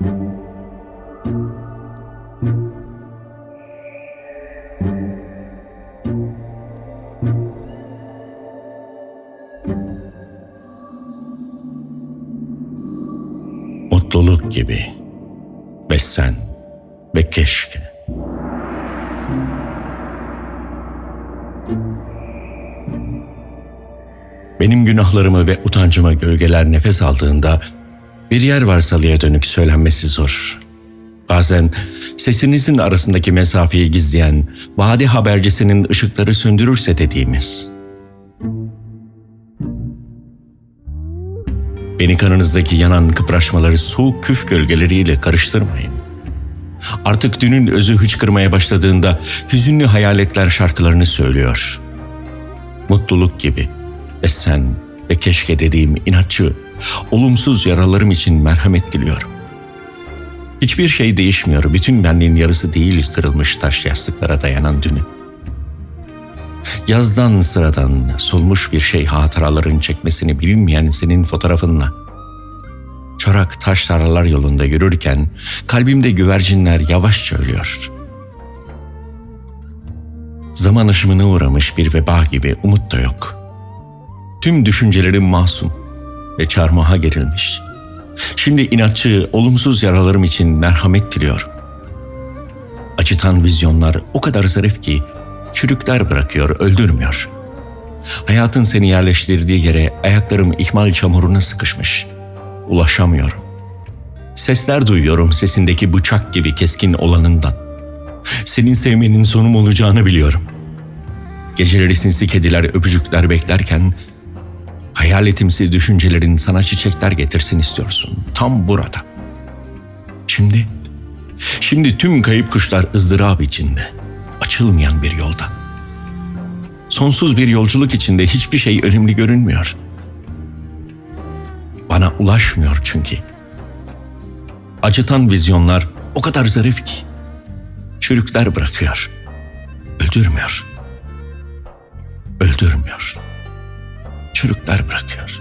Mutluluk gibi ve sen ve keşke. Benim günahlarımı ve utancıma gölgeler nefes aldığında bir yer var salıya dönük söylenmesi zor. Bazen sesinizin arasındaki mesafeyi gizleyen vadi habercisinin ışıkları söndürürse dediğimiz. Beni kanınızdaki yanan kıpraşmaları soğuk küf gölgeleriyle karıştırmayın. Artık dünün özü hıçkırmaya başladığında hüzünlü hayaletler şarkılarını söylüyor. Mutluluk gibi ve sen ve keşke dediğim inatçı, olumsuz yaralarım için merhamet diliyorum. Hiçbir şey değişmiyor. Bütün benliğin yarısı değil kırılmış taş yastıklara dayanan dünü. Yazdan sıradan solmuş bir şey hatıraların çekmesini bilmeyen senin fotoğrafınla. Çorak taş tarlalar yolunda yürürken kalbimde güvercinler yavaşça ölüyor. Zaman aşımına uğramış bir veba gibi umut da yok. Tüm düşüncelerim masum ve çarmıha gerilmiş. Şimdi inatçı, olumsuz yaralarım için merhamet diliyorum. Acıtan vizyonlar o kadar zarif ki çürükler bırakıyor, öldürmüyor. Hayatın seni yerleştirdiği yere ayaklarım ihmal çamuruna sıkışmış. Ulaşamıyorum. Sesler duyuyorum sesindeki bıçak gibi keskin olanından. Senin sevmenin sonum olacağını biliyorum. Geceleri sinsi kediler öpücükler beklerken hayaletimsi düşüncelerin sana çiçekler getirsin istiyorsun. Tam burada. Şimdi, şimdi tüm kayıp kuşlar ızdırap içinde açılmayan bir yolda. Sonsuz bir yolculuk içinde hiçbir şey önemli görünmüyor. Bana ulaşmıyor çünkü. Acıtan vizyonlar o kadar zarif ki. Çürükler bırakıyor. Öldürmüyor. Öldürmüyor. Çürükler bırakıyor.